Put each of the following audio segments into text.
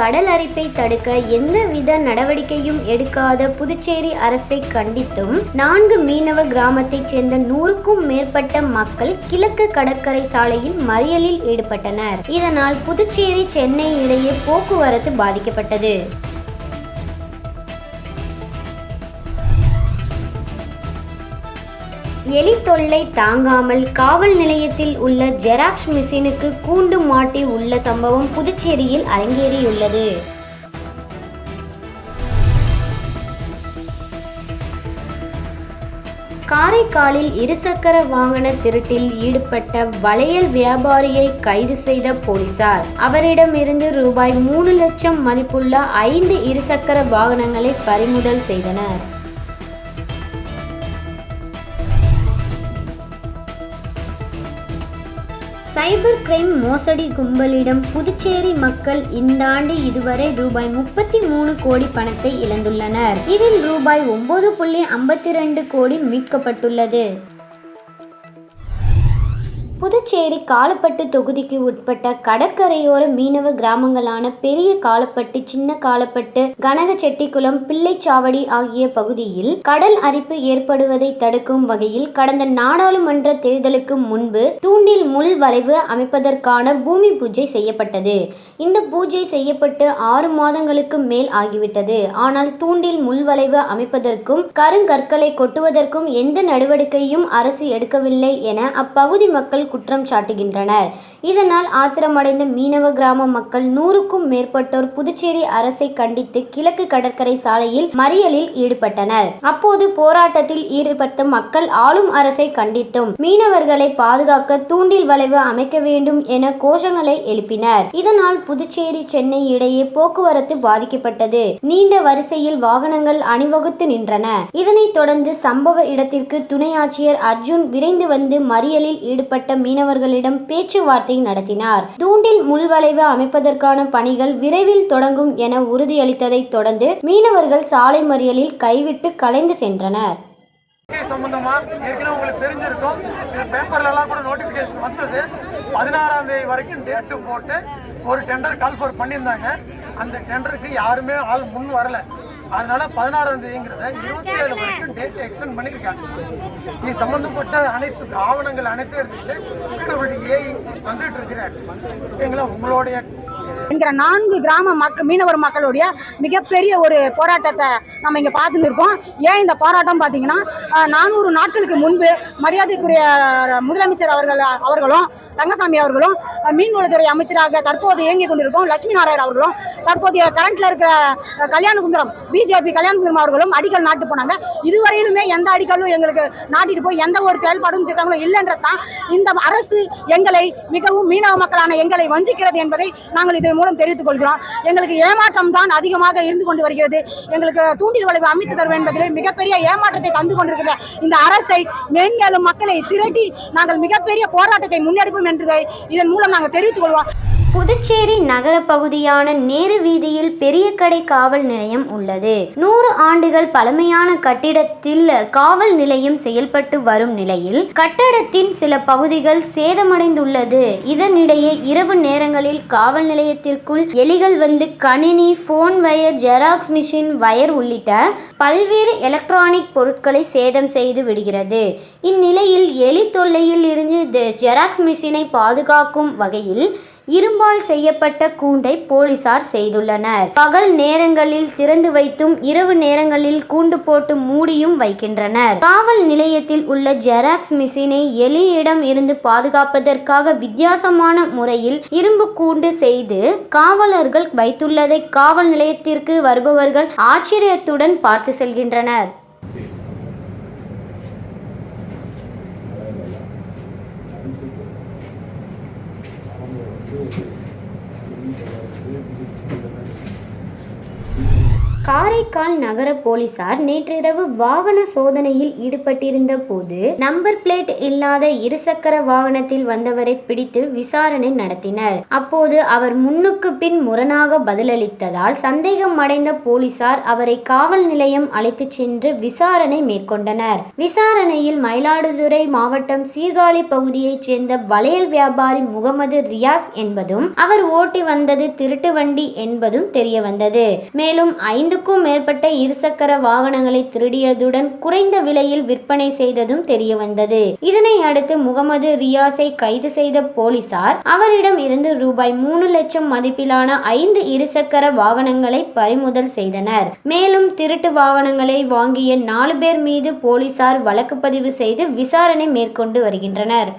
கடல் அரிப்பை தடுக்க எந்தவித நடவடிக்கையும் எடுக்காத புதுச்சேரி அரசை கண்டித்தும் நான்கு மீனவ கிராமத்தைச் சேர்ந்த நூறுக்கும் மேற்பட்ட மக்கள் கிழக்கு கடற்கரை சாலையில் மறியலில் ஈடுபட்டனர். இதனால் புதுச்சேரி சென்னை இடையே போக்குவரத்து பாதிக்கப்பட்டது. எலி தொல்லை தாங்காமல் காவல் நிலையத்தில் உள்ள ஜெராக்ஸ் மிஷினுக்கு கூண்டு மாட்டி உள்ள சம்பவம் புதுச்சேரியில் அரங்கேறியுள்ளது. காரைக்காலில் இருசக்கர வாகன திருட்டில் ஈடுபட்ட வளையல் வியாபாரியை கைது செய்த போலீசார். அவரிடமிருந்து ரூபாய் மூணு லட்சம் மதிப்புள்ள ஐந்து இருசக்கர வாகனங்களை பறிமுதல் செய்தனர். சைபர் கிரைம் மோசடி கும்பலிடம் புதுச்சேரி மக்கள் இந்த ஆண்டு இதுவரை ரூபாய் முப்பத்தி மூணு கோடி பணத்தை இழந்துள்ளனர். இதில் ரூபாய் ஒன்பது புள்ளி ஐம்பத்தி ரெண்டு கோடி மீட்கப்பட்டுள்ளது. புதுச்சேரி காலப்பட்டு தொகுதிக்கு உட்பட்ட கடற்கரையோர மீனவ கிராமங்களான பெரிய காலப்பட்டு சின்ன காலப்பட்டு கனகச்செட்டிக்குளம் பிள்ளைச்சாவடி ஆகிய பகுதியில் கடல் அரிப்பு ஏற்படுவதை தடுக்கும் வகையில் கடந்த நாடாளுமன்ற தேர்தலுக்கு முன்பு தூண்டில் முள் வளைவு அமைப்பதற்கான பூமி பூஜை செய்யப்பட்டது. இந்த பூஜை செய்யப்பட்டு ஆறு மாதங்களுக்கு மேல் ஆகிவிட்டது. ஆனால் தூண்டில் முள் வளைவு அமைப்பதற்கும் கருங்கற்களை கொட்டுவதற்கும் எந்த நடவடிக்கையும் அரசு எடுக்கவில்லை என அப்பகுதி மக்கள் குற்றம் சாட்டுகின்றனர். இதனால் ஆத்திரமடைந்த மீனவ கிராம மக்கள் நூறுக்கும் மேற்பட்டோர் புதுச்சேரி அரசை கண்டித்து கிழக்கு கடற்கரை சாலையில் மறியலில் ஈடுபட்டனர். அப்போது போராட்டத்தில் ஈடுபட்ட மக்கள் ஆளும் அரசை கண்டித்தும் மீனவர்களை பாதுகாக்க தூண்டில் வளைவு அமைக்க வேண்டும் என கோஷங்களை எழுப்பினர். இதனால் புதுச்சேரி சென்னை இடையே போக்குவரத்து பாதிக்கப்பட்டது. நீண்ட வரிசையில் வாகனங்கள் அணிவகுத்து நின்றன. இதனைத் தொடர்ந்து சம்பவ இடத்திற்கு துணை ஆட்சியர் அர்ஜுன் விரைந்து வந்து மறியலில் ஈடுபட்ட மீனவர்களிடம் பேச்சுவார்த்தை நடத்தினார். தூண்டில் முள்வளைவு அமைப்பதற்கான பணிகள் விரைவில் தொடங்கும் என உறுதியளித்ததை தொடர்ந்து மீனவர்கள் சாலை மறியலில் கைவிட்டு கலைந்து சென்றனர். கேஸ் சம்பந்தமா ஏற்கனவே உங்களுக்கு தெரிஞ்சிருக்கும். பேப்பர்ல எல்லாம் கூட நோட்டிபிகேஷன் வந்தது. பதினாறாம் தேதி வரைக்கும் டேட்டு போட்டு ஒரு டெண்டர் கால்ஃபர் பண்ணியிருந்தாங்க. அந்த டெண்டருக்கு யாருமே ஆள் முன் வரல. அதனால பதினாறாம் தேதிங்கிறத இருபத்தி ஏழு வரைக்கும் டேட் எக்ஸ்டெண்ட் பண்ணியிருக்காங்க இது சம்பந்தப்பட்ட அனைத்து ஆவணங்கள் அனைத்தும் எடுத்துட்டு ஏஐ வந்துட்டு இருக்கிறார். ஓகேங்களா? உங்களுடைய என்கிற நான்கு கிராம மக்கள் மீனவர் மக்களுடைய மிகப்பெரிய ஒரு போராட்டத்தை நம்ம இங்கே பார்த்துன்னு இருக்கோம் ஏன் இந்த போராட்டம் பார்த்தீங்கன்னா நானூறு நாட்களுக்கு முன்பு மரியாதைக்குரிய முதலமைச்சர் அவர்கள் அவர்களும் ரங்கசாமி அவர்களும் மீன்வளத்துறை அமைச்சராக தற்போது இயங்கி கொண்டிருக்கும். லட்சுமி நாராயண் அவர்களும் தற்போதைய கரண்ட்ல இருக்கிற கல்யாண சுந்தரம் பிஜேபி கல்யாண சுந்தரம் அவர்களும் அடிக்கல் நாட்டு போனாங்க. இதுவரையிலுமே எந்த அடிக்கலும் எங்களுக்கு நாட்டிட்டு போய் எந்த ஒரு செயல்பாடும் திட்டங்களும் இல்லைன்றது தான் இந்த அரசு எங்களை மிகவும் மீனவ மக்களான எங்களை வஞ்சிக்கிறது என்பதை நாங்கள் இது மூலம் தெரிவித்துக் கொள்கிறோம். எங்களுக்கு ஏமாற்றம் தான் அதிகமாக இருந்து கொண்டு வருகிறது. எங்களுக்கு தூண்டில் வளைவு அமைத்து தருவோம் என்பதிலே மிகப்பெரிய ஏமாற்றத்தை தந்து கொண்டிருக்கிற இந்த அரசை மேன்மேலும் மக்களை திரட்டி நாங்கள் மிகப்பெரிய போராட்டத்தை முன்னெடுப்போம் என்றதை இதன் மூலம் நாங்கள் தெரிவித்துக் கொள்வோம். புதுச்சேரி நகர பகுதியான நேரு வீதியில் பெரிய கடை காவல் நிலையம் உள்ளது. நூறு ஆண்டுகள் பழமையான கட்டிடத்தில் காவல் நிலையம் செயல்பட்டு வரும் நிலையில் கட்டடத்தின் சில பகுதிகள் சேதமடைந்துள்ளது. இதனிடையே இரவு நேரங்களில் காவல் நிலையத்திற்குள் எலிகள் வந்து கணினி phone wire xerox machine wire உள்ளிட்ட பல்வேறு எலக்ட்ரானிக் பொருட்களை சேதம் செய்து விடுகிறது. இந்நிலையில் எலி தொல்லையில் இருந்து ஜெராக்ஸ் மிஷினை பாதுகாக்கும் வகையில் இரும்பால் செய்யப்பட்ட கூண்டை போலீசார் செய்துள்ளனர். பகல் நேரங்களில் திறந்து வைத்தும் இரவு நேரங்களில் கூண்டு போட்டு மூடியும் வைக்கின்றனர். காவல் நிலையத்தில் உள்ள ஜெராக்ஸ் மிஷினை எலியிடம் இருந்து பாதுகாப்பதற்காக வித்தியாசமான முறையில் இரும்பு கூண்டு செய்து காவலர்கள் வைத்துள்ளதை காவல் நிலையத்திற்கு வருபவர்கள் ஆச்சரியத்துடன் பார்த்து செல்கின்றனர். காரைக்கால் நகர போலீசார் நேற்றிரவு வாகன சோதனையில் ஈடுபட்டிருந்த போது நம்பர் பிளேட் இல்லாத இருசக்கர வாகனத்தில் வந்தவரை பிடித்து விசாரணை நடத்தினர். அப்போது அவர் முன்னுக்கு பின் முரணாக பதிலளித்ததால் சந்தேகம் அடைந்த போலீசார் அவரை காவல் நிலையம் அழைத்துச் சென்று விசாரணை மேற்கொண்டனர். விசாரணையில் மயிலாடுதுறை மாவட்டம் சீர்காழி பகுதியைச் சேர்ந்த வளையல் வியாபாரி முகமது ரியாஸ் என்பதும் அவர் ஓட்டி வந்தது திருட்டு வண்டி என்பதும் தெரியவந்தது. மேலும் ஐந்து ஐந்துக்கும் மேற்பட்ட இருசக்கர வாகனங்களை திருடியதுடன் குறைந்த விலையில் விற்பனை செய்ததும் தெரிய வந்தது இதனை அடுத்து முகமது ரியாஸை கைது செய்த போலீசார் அவரிடம் இருந்து ரூபாய் மூணு லட்சம் மதிப்பிலான ஐந்து இருசக்கர வாகனங்களை பறிமுதல் செய்தனர். மேலும் திருட்டு வாகனங்களை வாங்கிய நாலு பேர் மீது போலீசார் வழக்கு பதிவு செய்து விசாரணை மேற்கொண்டு வருகின்றனர்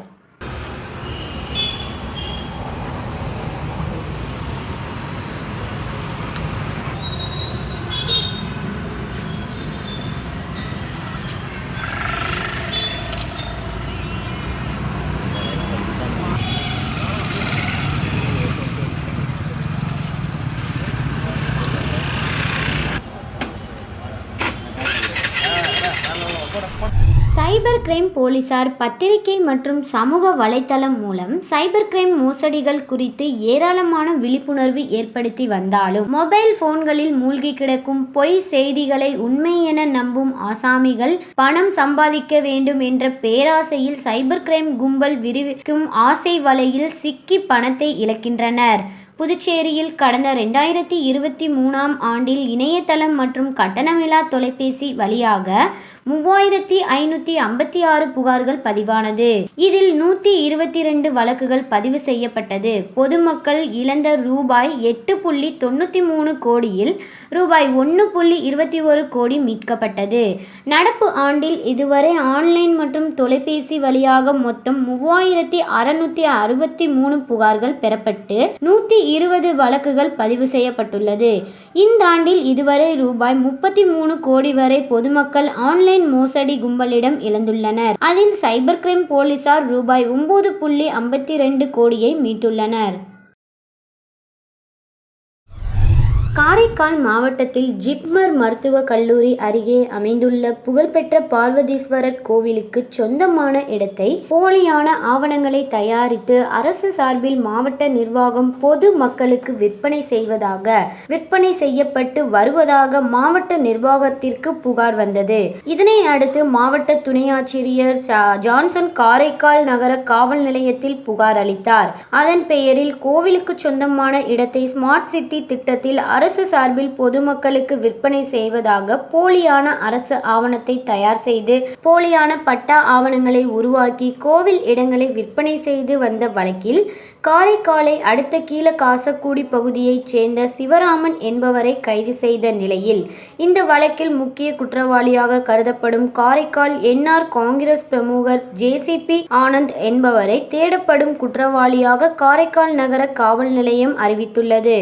சைபர் கிரைம் போலீசார் பத்திரிகை மற்றும் சமூக வலைத்தளம் மூலம் சைபர் கிரைம் மோசடிகள் குறித்து ஏராளமான விழிப்புணர்வு ஏற்படுத்தி வந்தாலும் மொபைல் போன்களில் மூழ்கி கிடக்கும் பொய் செய்திகளை உண்மை என நம்பும் ஆசாமிகள் பணம் சம்பாதிக்க வேண்டும் என்ற பேராசையில் சைபர் கிரைம் கும்பல் விரிவிக்கும் ஆசை வலையில் சிக்கி பணத்தை இழக்கின்றனர். புதுச்சேரியில் கடந்த ரெண்டாயிரத்தி இருபத்தி மூணாம் ஆண்டில் இணையதளம் மற்றும் கட்டணமில்லா தொலைபேசி வழியாக மூவாயிரத்தி ஐநூற்றி ஐம்பத்தி ஆறு புகார்கள் பதிவானது. இதில் நூற்றி இருபத்தி ரெண்டு வழக்குகள் பதிவு செய்யப்பட்டது. பொதுமக்கள் இழந்த ரூபாய் எட்டு புள்ளி தொண்ணூற்றி மூணு கோடியில் ரூபாய் ஒன்று புள்ளி இருபத்தி ஒரு கோடி மீட்கப்பட்டது. நடப்பு ஆண்டில் இதுவரை ஆன்லைன் மற்றும் தொலைபேசி வழியாக மொத்தம் மூவாயிரத்தி அறுநூத்தி அறுபத்தி மூணு புகார்கள் பெறப்பட்டு நூற்றி இருபது வழக்குகள் பதிவு செய்யப்பட்டுள்ளது. இந்த ஆண்டில் இதுவரை ரூபாய் முப்பத்தி மூணு கோடி வரை பொதுமக்கள் ஆன்லைன் மோசடி கும்பலிடம் இழந்துள்ளனர். அதில் சைபர் கிரைம் போலீசார் ரூபாய் ஒன்பது புள்ளி ஐம்பத்தி ரெண்டு கோடியை மீட்டுள்ளனர். காரைக்கால் மாவட்டத்தில் ஜிப்மர் மருத்துவக் கல்லூரி அருகே அமைந்துள்ள புகழ்பெற்ற பார்வதீஸ்வரர் கோவிலுக்கு சொந்தமான இடத்தை போலியான ஆவணங்களை தயாரித்து அரசு சார்பில் மாவட்ட நிர்வாகம் பொது மக்களுக்கு விற்பனை செய்வதாக விற்பனை செய்யப்பட்டு வருவதாக மாவட்ட நிர்வாகத்திற்கு புகார் வந்தது. இதனை அடுத்து மாவட்ட துணை ஆட்சியர் ஜான்சன் காரைக்கால் நகர காவல் நிலையத்தில் புகார் அளித்தார். அதன் பெயரில் கோவிலுக்கு சொந்தமான இடத்தை ஸ்மார்ட் சிட்டி திட்டத்தில் அரசு அரசு சார்பில் பொதுமக்களுக்கு விற்பனை செய்வதாக போலியான அரசு ஆவணத்தை தயார் செய்து போலியான பட்டா ஆவணங்களை உருவாக்கி கோவில் இடங்களை விற்பனை செய்து வந்த வழக்கில் காரைக்காலை அடுத்த கீழ காசக்குடி பகுதியைச் சேர்ந்த சிவராமன் என்பவரை கைது செய்த நிலையில் இந்த வழக்கில் முக்கிய குற்றவாளியாக கருதப்படும் காரைக்கால் என்ஆர் காங்கிரஸ் பிரமுகர் ஜேசிபி ஆனந்த் என்பவரை தேடப்படும் குற்றவாளியாக காரைக்கால் நகர காவல் நிலையம் அறிவித்துள்ளது.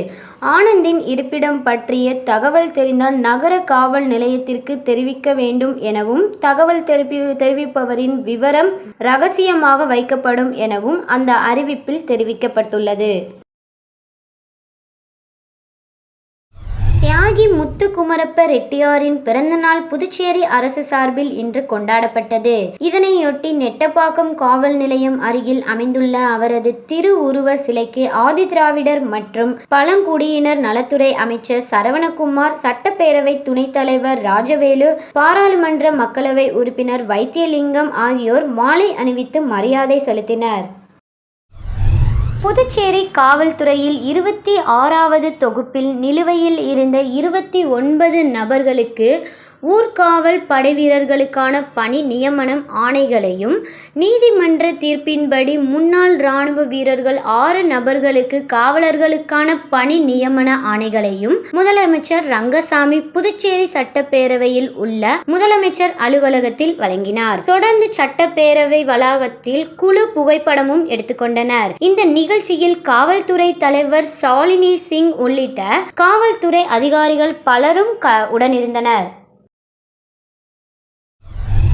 ஆனந்தின் இருப்பிடம் பற்றிய தகவல் தெரிந்தால் நகர காவல் நிலையத்திற்கு தெரிவிக்க வேண்டும் எனவும் தகவல் தெரிவி தெரிவிப்பவரின் விவரம் ரகசியமாக வைக்கப்படும் எனவும் அந்த அறிவிப்பில் தெரிவி தெரிவிக்கப்பட்டுள்ளது. தியாகி முத்துக்குமரப்ப ரெட்டியாரின் பிறந்தநாள் புதுச்சேரி அரசு சார்பில் இன்று கொண்டாடப்பட்டது. இதனையொட்டி நெட்டப்பாக்கம் காவல் நிலையம் அருகில் அமைந்துள்ள அவரது திருவுருவ சிலைக்கு ஆதிதிராவிடர் மற்றும் பழங்குடியினர் நலத்துறை அமைச்சர் சரவணகுமார் சட்டப்பேரவை துணைத் தலைவர் ராஜவேலு பாராளுமன்ற மக்களவை உறுப்பினர் வைத்தியலிங்கம் ஆகியோர் மாலை அணிவித்து மரியாதை செலுத்தினர். புதுச்சேரி காவல்துறையில் இருபத்தி ஆறாவது தொகுப்பில் நிலுவையில் இருந்த இருபத்தி ஒன்பது நபர்களுக்கு ஊர்காவல் படைவீரர்களுக்கான பணி நியமனம் ஆணைகளையும் நீதிமன்ற தீர்ப்பின்படி முன்னாள் இராணுவ வீரர்கள் ஆறு நபர்களுக்கு காவலர்களுக்கான பணி நியமன ஆணைகளையும் முதலமைச்சர் ரங்கசாமி புதுச்சேரி சட்டப்பேரவையில் உள்ள முதலமைச்சர் அலுவலகத்தில் வழங்கினார். தொடர்ந்து சட்டப்பேரவை வளாகத்தில் குழு புகைப்படமும் எடுத்துக்கொண்டனர் இந்த நிகழ்ச்சியில் காவல்துறை தலைவர் சாலினி சிங் உள்ளிட்ட காவல்துறை அதிகாரிகள் பலரும் க- உடனிருந்தனர்.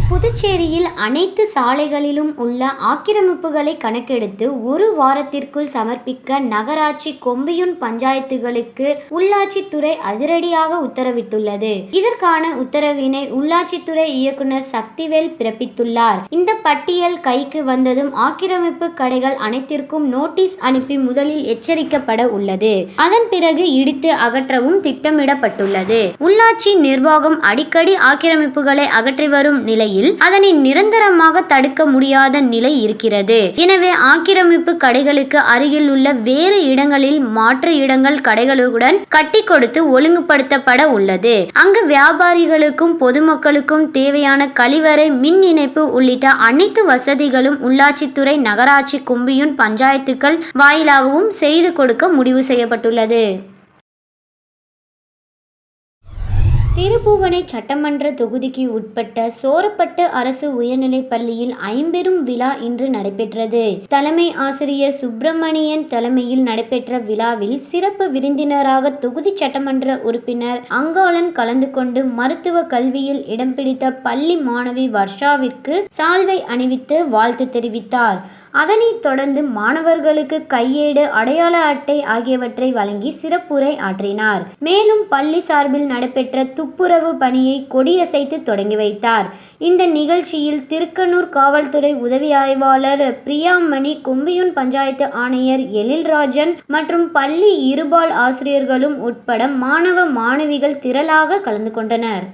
புதுச்சேரியில் அனைத்து சாலைகளிலும் உள்ள ஆக்கிரமிப்புகளை கணக்கெடுத்து ஒரு வாரத்திற்குள் சமர்ப்பிக்க நகராட்சி கொம்பியூன் பஞ்சாயத்துகளுக்கு உள்ளாட்சித்துறை அதிரடியாக உத்தரவிட்டுள்ளது. இதற்கான உத்தரவினை உள்ளாட்சித்துறை இயக்குனர் சக்திவேல் பிறப்பித்துள்ளார். இந்த பட்டியல் கைக்கு வந்ததும் ஆக்கிரமிப்பு கடைகள் அனைத்திற்கும் நோட்டீஸ் அனுப்பி முதலில் எச்சரிக்கப்பட உள்ளது. அதன் பிறகு இடித்து அகற்றவும் திட்டமிடப்பட்டுள்ளது. உள்ளாட்சி நிர்வாகம் அடிக்கடி ஆக்கிரமிப்புகளை அகற்றி வரும் நிலையில் அதனை நிரந்தரமாக தடுக்க முடியாத நிலை இருக்கிறது. எனவே ஆக்கிரமிப்பு கடைகளுக்கு அருகில் உள்ள வேறு இடங்களில் மாற்று இடங்கள் கடைகளுடன் கட்டி கொடுத்து ஒழுங்குபடுத்தப்பட உள்ளது. அங்கு வியாபாரிகளுக்கும் பொதுமக்களுக்கும் தேவையான கழிவறை மின் இணைப்பு உள்ளிட்ட அனைத்து வசதிகளும் உள்ளாட்சித்துறை நகராட்சி கும்பியூன் பஞ்சாயத்துக்கள் வாயிலாகவும் செய்து கொடுக்க முடிவு செய்யப்பட்டுள்ளது. திருப்புவனை சட்டமன்ற தொகுதிக்கு உட்பட்ட சோரப்பட்டு அரசு உயர்நிலைப் பள்ளியில் ஐம்பெரும் விழா இன்று நடைபெற்றது. தலைமை ஆசிரியர் சுப்பிரமணியன் தலைமையில் நடைபெற்ற விழாவில் சிறப்பு விருந்தினராக தொகுதி சட்டமன்ற உறுப்பினர் அங்காளன் கலந்து கொண்டு மருத்துவ கல்வியில் இடம் பிடித்த பள்ளி மாணவி வர்ஷாவிற்கு சால்வை அணிவித்து வாழ்த்து தெரிவித்தார். அதனைத் தொடர்ந்து மாணவர்களுக்கு கையேடு அடையாள அட்டை ஆகியவற்றை வழங்கி சிறப்புரை ஆற்றினார். மேலும் பள்ளி சார்பில் நடைபெற்ற துப்புரவு பணியை கொடியசைத்து தொடங்கி வைத்தார். இந்த நிகழ்ச்சியில் திருக்கனூர் காவல்துறை உதவி ஆய்வாளர் பிரியாமணி கொம்பியூன் பஞ்சாயத்து ஆணையர் எழில்ராஜன் மற்றும் பள்ளி இருபால் ஆசிரியர்களும் உட்பட மாணவ மாணவிகள் திரளாக கலந்து கொண்டனர்.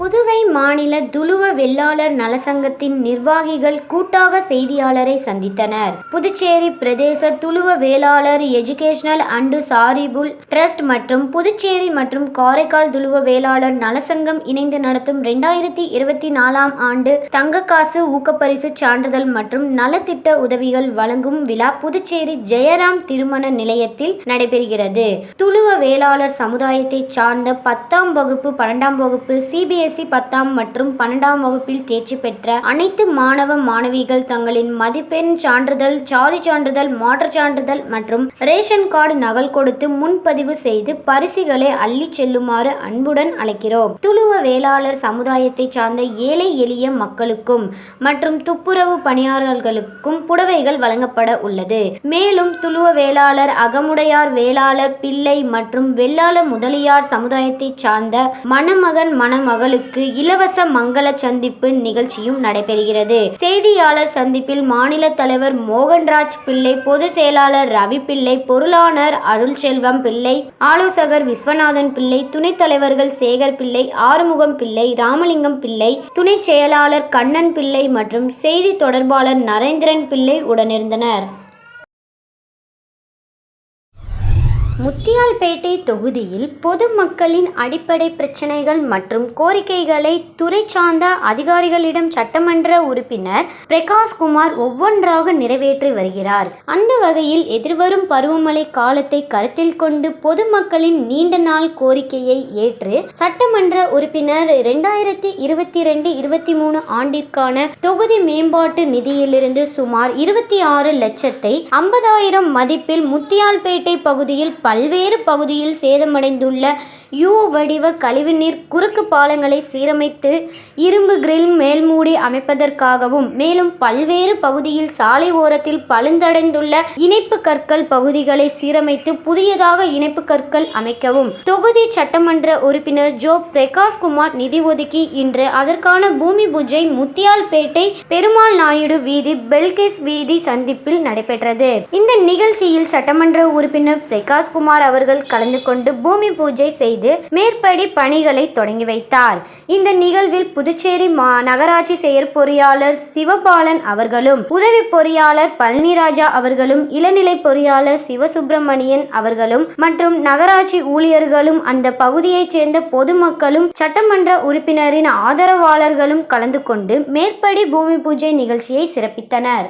புதுவை மாநில துளுவ வெள்ளாளர் நலசங்கத்தின் நிர்வாகிகள் கூட்டாக செய்தியாளரை சந்தித்தனர். புதுச்சேரி பிரதேச Thuluva Vellalar educational and charitable trust மற்றும் புதுச்சேரி மற்றும் காரைக்கால் துளுவ வேளாளர் நலசங்கம் இணைந்து நடத்தும் ரெண்டாயிரத்தி இருபத்தி நாலாம் ஆண்டு தங்கக்காசு ஊக்கப்பரிசு சான்றிதழ் மற்றும் நலத்திட்ட உதவிகள் வழங்கும் விழா புதுச்சேரி ஜெயராம் திருமண நிலையத்தில் நடைபெறுகிறது. துளுவ வேளாளர் சமுதாயத்தை சார்ந்த பத்தாம் வகுப்பு பன்னெண்டாம் வகுப்பு சிபிஎஸ் சிபிஎஸ்இ பத்தாம் மற்றும் பன்னெண்டாம் வகுப்பில் தேர்ச்சி பெற்ற அனைத்து மாணவ மாணவிகள் தங்களின் மதிப்பெண் சான்றிதழ் சாதி சான்றிதழ் மாற்றுச் சான்றிதழ் மற்றும் ரேஷன் கார்டு நகல் கொடுத்து முன்பதிவு செய்து பரிசுகளை அள்ளி செல்லுமாறு அன்புடன் அழைக்கிறோம். துளுவ வேளாளர் சமுதாயத்தை சார்ந்த ஏழை எளிய மக்களுக்கும் மற்றும் துப்புரவு பணியாளர்களுக்கும் புடவைகள் வழங்கப்பட உள்ளது. மேலும் துளுவ வேளாளர் அகமுடையார் வேளாளர் பிள்ளை மற்றும் வெள்ளாள முதலியார் சமுதாயத்தை சார்ந்த மணமகன் மணமகளுக்கு இலவச மங்கள சந்திப்பு நிகழ்ச்சியும் நடைபெறுகிறது. செய்தியாளர் சந்திப்பில் மாநில தலைவர் மோகன்ராஜ் பிள்ளை பொதுச் செயலாளர் ரவி பிள்ளை பொருளாளர் அருள்செல்வம் பிள்ளை ஆலோசகர் விஸ்வநாதன் பிள்ளை துணைத் தலைவர்கள் சேகர் பிள்ளை ஆறுமுகம் பிள்ளை ராமலிங்கம் பிள்ளை துணை செயலாளர் கண்ணன் பிள்ளை மற்றும் செய்தி தொடர்பாளர் நரேந்திரன் பிள்ளை உடனிருந்தனர். முத்தியால்பேட்டை தொகுதியில் பொதுமக்களின் அடிப்படை பிரச்சினைகள் மற்றும் கோரிக்கைகளை துறை சார்ந்த அதிகாரிகளிடம் சட்டமன்ற உறுப்பினர் பிரகாஷ்குமார் ஒவ்வொன்றாக நிறைவேற்றி வருகிறார். அந்த வகையில் எதிர்வரும் பருவமழை காலத்தை கருத்தில் கொண்டு பொதுமக்களின் நீண்ட நாள் கோரிக்கையை ஏற்று சட்டமன்ற உறுப்பினர் இரண்டாயிரத்தி இருபத்தி ரெண்டு இருபத்தி மூணு ஆண்டிற்கான தொகுதி மேம்பாட்டு நிதியிலிருந்து சுமார் இருபத்தி ஆறு லட்சத்தை ஐம்பதாயிரம் மதிப்பில் முத்தியால்பேட்டை பகுதியில் பல்வேறு பகுதியில் சேதமடைந்துள்ள யூ வடிவ கழிவுநீர் குறுக்கு பாலங்களை சீரமைத்து இரும்பு கிரில் மேல்மூடி அமைப்பதற்காகவும் மேலும் பல்வேறு பகுதியில் சாலை ஓரத்தில் பழுந்தடைந்துள்ள இணைப்பு கற்கள் பகுதிகளை சீரமைத்து புதியதாக இணைப்பு கற்கள் அமைக்கவும் தொகுதி சட்டமன்ற உறுப்பினர் ஜோ பிரகாஷ் குமார் நிதி ஒதுக்கி இன்று அதற்கான பூமி பூஜை முத்தியால்பேட்டை பெருமாள் நாயுடு வீதி பெல்கேஸ் வீதி சந்திப்பில் நடைபெற்றது. இந்த நிகழ்ச்சியில் சட்டமன்ற உறுப்பினர் பிரகாஷ் குமார் அவர்கள் கலந்து கொண்டு பூமி பூஜை செய்து மேற்படி பணிகளை தொடங்கி வைத்தார். இந்த நிகழ்வில் புதுச்சேரி மா நகராட்சி செயற்பொறியாளர் சிவபாலன் அவர்களும் உதவி பொறியாளர் பழனிராஜா அவர்களும் இளநிலை பொறியாளர் சிவசுப்பிரமணியன் அவர்களும் மற்றும் நகராட்சி ஊழியர்களும் அந்த பகுதியைச் சேர்ந்த பொதுமக்களும் சட்டமன்ற உறுப்பினரின் ஆதரவாளர்களும் கலந்து கொண்டு மேற்படி பூமி பூஜை நிகழ்ச்சியை சிறப்பித்தனர்.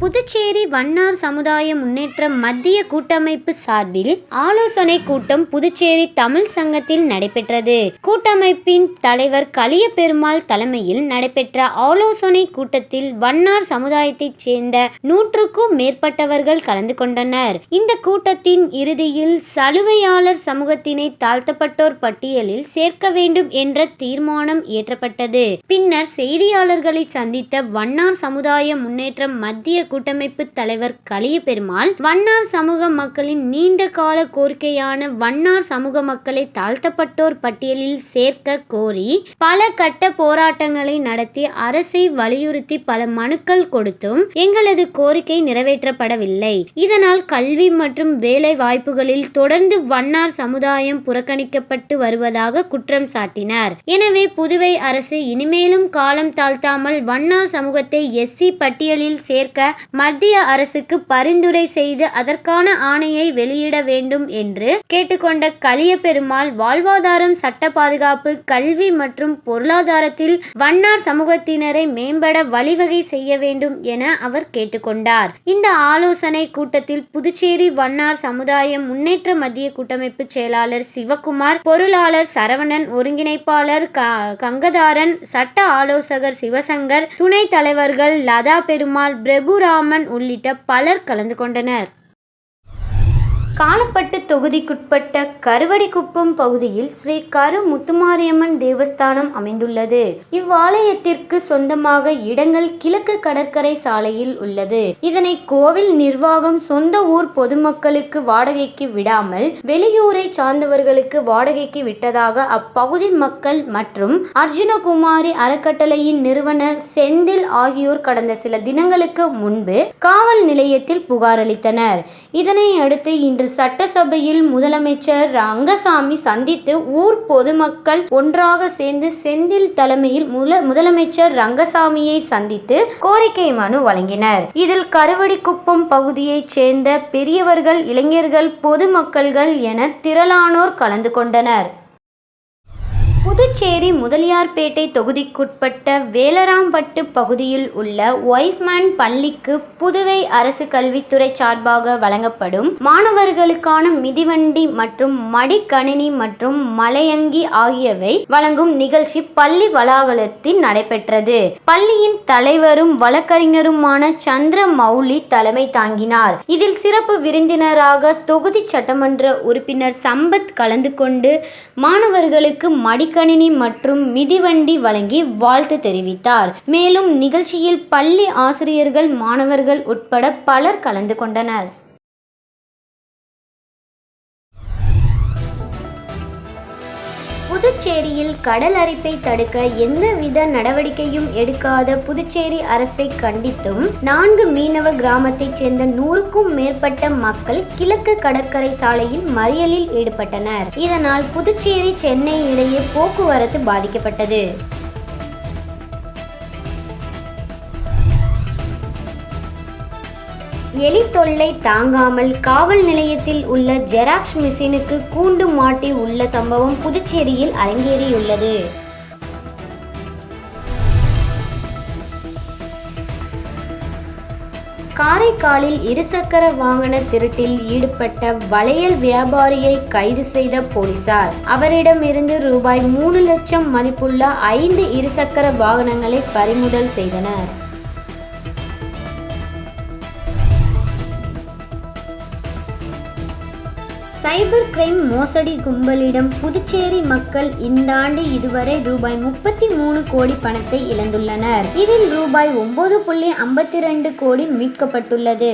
புதுச்சேரி வண்ணார் சமுதாய முன்னேற்ற மத்திய கூட்டமைப்பு சார்பில் ஆலோசனை கூட்டம் புதுச்சேரி தமிழ் சங்கத்தில் நடைபெற்றது. கூட்டமைப்பின் தலைவர் கலிய பெருமாள் தலைமையில் நடைபெற்ற ஆலோசனை கூட்டத்தில் வண்ணார் சமுதாயத்தைச் சேர்ந்த நூற்றுக்கும் மேற்பட்டவர்கள் கலந்து கொண்டனர். இந்த கூட்டத்தின் இறுதியில் சலுகையாளர் சமூகத்தினை தாழ்த்தப்பட்டோர் பட்டியலில் சேர்க்க வேண்டும் என்ற தீர்மானம் இயற்றப்பட்டது. பின்னர் செய்தியாளர்களை சந்தித்த வண்ணார் சமுதாய முன்னேற்ற மத்திய கூட்டமைப்பு தலைவர் கலிய பெருமாள் வண்ணார் சமூக மக்களின் நீண்ட கால கோரிக்கையான வண்ணார் சமூக மக்களை தாழ்த்தப்பட்டோர் பட்டியலில் சேர்க்க கோரி பல கட்ட போராட்டங்களை நடத்தி அரசை வலியுறுத்தி பல மனுக்கள் கொடுத்தும் எங்களது கோரிக்கை நிறைவேற்றப்படவில்லை. இதனால் கல்வி மற்றும் வேலை வாய்ப்புகளில் தொடர்ந்து வண்ணார் சமுதாயம் புறக்கணிக்கப்பட்டு வருவதாக குற்றம் சாட்டினார். எனவே புதுவை அரசு இனிமேலும் காலம் தாழ்த்தாமல் வண்ணார் சமூகத்தை எஸ்சி பட்டியலில் சேர்க்க மத்திய அரசுக்கு பரிந்துரை செய்து அதற்கான ஆணையை வெளியிட வேண்டும் என்று கேட்டுக்கொண்ட கலியபெருமாள் வாழ்வாதாரம் சட்ட பாதுகாப்பு கல்வி மற்றும் பொருளாதாரத்தில் வண்ணார் சமூகத்தினரை மேம்பட வழிவகை செய்ய வேண்டும் என அவர் கேட்டுக்கொண்டார். இந்த ஆலோசனை கூட்டத்தில் புதுச்சேரி வண்ணார் சமுதாய முன்னேற்ற மத்திய கூட்டமைப்பு செயலாளர் சிவகுமார் பொருளாளர் சரவணன் ஒருங்கிணைப்பாளர் க- கங்கதாரன் சட்ட ஆலோசகர் சிவசங்கர் துணைத் தலைவர்கள் லதா பெருமாள் ராமன் உள்ளிட்ட பலர் கலந்து கொண்டனர். காலப்பட்டு தொகுதிக்குட்பட்ட கருவடிக்குப்பம் பகுதியில் ஸ்ரீ கரு முத்துமாரியம்மன் தேவஸ்தானம் அமைந்துள்ளது. இவ்வாலயத்திற்கு சொந்தமாக இடங்கள் கிழக்கு கடற்கரை சாலையில் உள்ளது. இதனை கோவில் நிர்வாகம் சொந்த ஊர் பொதுமக்களுக்கு வாடகைக்கு விடாமல் வெளியூரை சார்ந்தவர்களுக்கு வாடகைக்கு விட்டதாக அப்பகுதி மக்கள் மற்றும் அர்ஜுனகுமாரி அறக்கட்டளையின் நிறுவனர் செந்தில் ஆகியோர் கடந்த சில தினங்களுக்கு முன்பு காவல் நிலையத்தில் புகார் அளித்தனர். இதனை அடுத்து இன்று சட்டசபையில் முதலமைச்சர் ரங்கசாமி சந்தித்து ஊர் பொதுமக்கள் ஒன்றாக சேர்ந்து செந்தில் தலைமையில் முதலமைச்சர் ரங்கசாமியை சந்தித்து கோரிக்கை மனு வழங்கினர். இதில் கருவடிக்குப்பம் பகுதியைச் சேர்ந்த பெரியவர்கள் இளைஞர்கள் பொதுமக்கள்கள் என திரளானோர் கலந்து கொண்டனர். புதுச்சேரி முதலியார்பேட்டை தொகுதிக்குட்பட்ட வேலராம்பட்டு பகுதியில் உள்ள ஒய்ஸ்மேன் பள்ளிக்கு புதுவை அரசு கல்வித்துறை சார்பாக வழங்கப்படும் மாணவர்களுக்கான மிதிவண்டி மற்றும் மடிக்கணினி மற்றும் மலையங்கி ஆகியவை வழங்கும் நிகழ்ச்சி பள்ளி வளாகத்தில் நடைபெற்றது. பள்ளியின் தலைவரும் வழக்கறிஞருமான சந்திர மௌலி தலைமை தாங்கினார். இதில் சிறப்பு விருந்தினராக தொகுதி சட்டமன்ற உறுப்பினர் சம்பத் கலந்து கொண்டு மாணவர்களுக்கு மடிக்கணினி மற்றும் மிதிவண்டி வழங்கி வாழ்த்து தெரிவித்தார். மேலும் நிகழ்ச்சியில் பள்ளி ஆசிரியர்கள் மாணவர்கள் உட்பட பலர் கலந்து கொண்டனர். புதுச்சேரியில் கடல் அரிப்பை தடுக்க எந்தவித நடவடிக்கையும் எடுக்காத புதுச்சேரி அரசை கண்டித்தும் நான்கு மீனவ கிராமத்தைச் சேர்ந்த நூறுக்கும் மேற்பட்ட மக்கள் கிழக்கு கடற்கரை சாலையில் மறியலில் ஈடுபட்டனர். இதனால் புதுச்சேரி சென்னை இடையே போக்குவரத்து பாதிக்கப்பட்டது. எலி தொல்லை தாங்காமல் காவல் நிலையத்தில் உள்ள ஜெராக்ஸ் மிஷினுக்கு கூண்டு மாட்டி உள்ள சம்பவம் புதுச்சேரியில் அரங்கேறியுள்ளது. காரைக்காலில் இருசக்கர வாகன திருட்டில் ஈடுபட்ட வளையல் வியாபாரியை கைது செய்த போலீசார். அவரிடமிருந்து ரூபாய் மூணு லட்சம் மதிப்புள்ள ஐந்து இருசக்கர வாகனங்களை பறிமுதல் செய்தனர். சைபர் கிரைம் மோசடி கும்பலிடம் புதுச்சேரி மக்கள் இந்த ஆண்டு இதுவரை ரூபாய் முப்பத்தி மூணு கோடி பணத்தை இழந்துள்ளனர். இதில் ரூபாய் ஒன்பது புள்ளி ஐம்பத்தி ரெண்டு கோடி மீட்கப்பட்டுள்ளது.